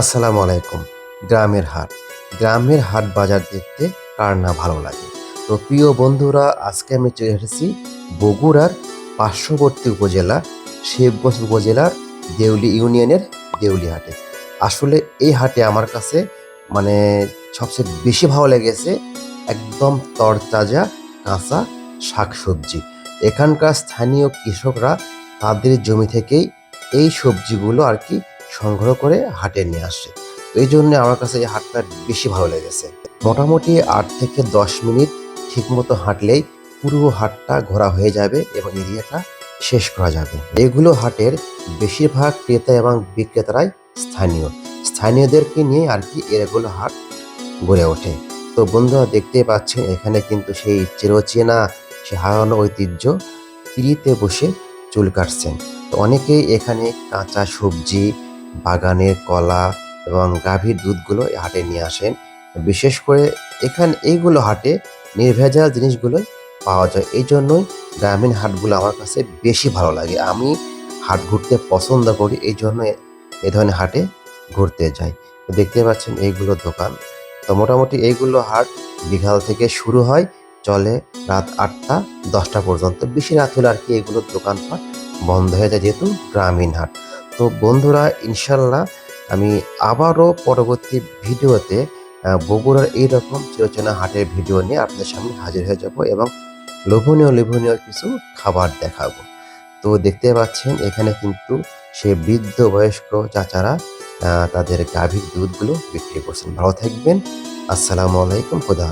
আসসালামু আলাইকুম। গ্রামের হাট। গ্রামের হাট বাজার দেখতে কার না ভালো লাগে? তো প্রিয় বন্ধুরা, আজকে আমি চলে এসেছি বগুড়ার পার্শ্ববর্তী উপজেলা শিবগঞ্জ উপজেলার দেউলি ইউনিয়নের দেউলি হাটে। আসলে এই হাটে আমার কাছে মানে সবচেয়ে বেশি ভালো লেগেছে একদম তরতাজা, কাঁচা শাকসবজি। এখানকার স্থানীয় কৃষকরা তাদের জমি থেকেই এই সবজিগুলো আর কি সংগ্রহ করে হাটে নিয়ে আসে তো এই জন্য আমার কাছে এই হাটটা বেশি ভালো লেগেছে। মোটামুটি আট থেকে দশ মিনিট ঠিকমতো হাঁটলেই পুরো হাটটা ঘোরা হয়ে যাবে এবং এরিয়াটা শেষ করা যাবে। এগুলো হাটের বেশিরভাগ ক্রেতা এবং বিক্রেতারাই স্থানীয়। স্থানীয়দেরকে নিয়ে আর কি এগুলো হাট গড়ে ওঠে। তো বন্ধুরা দেখতে পাচ্ছেন, এখানে কিন্তু সেই চিরচেনা, সে হারানো ঐতিহ্য পিড়িতে বসে চুল কাটছেন। তো অনেকেই এখানে কাঁচা সবজি বাগানের কলা এবং গাভীর দুধগুলো হাটে নিয়ে আসেন। বিশেষ করে এখানে এইগুলো হাটে নির্ভেজাল জিনিসগুলোই পাওয়া যায়। এই জন্যই গ্রামীণ হাটগুলো আমার কাছে বেশি ভালো লাগে। আমি হাট ঘুরতে পছন্দ করি, এই জন্য এ- ধরনের হাটে ঘুরতে যাই। দেখতে পাচ্ছেন এইগুলো দোকান। তো মোটামুটি এইগুলো হাট বিকাল থেকে শুরু হয়, চলে রাত আটটা, দশটা পর্যন্ত। বেশি রাত হলে আর কি এগুলোর দোকানপাট বন্ধ হয়ে যায়, যেহেতু গ্রামীণ হাট। তো বন্ধুরা, ইনশাল্লাহ আমি আবারও পরবর্তী ভিডিওতে বগুড়ার এইরকম চিরচেনা হাটের ভিডিও নিয়ে আপনাদের সামনে হাজির হয়ে যাব এবং লোভনীয় লোভনীয় কিছু খাবার দেখাবো। তো দেখতে পাচ্ছেন, এখানে কিন্তু সে বৃদ্ধ বয়স্ক চাচারা তাদের গাভীর দুধগুলো বিক্রি করছেন। ভালো থাকবেন। আসসালামু আলাইকুম, খুদা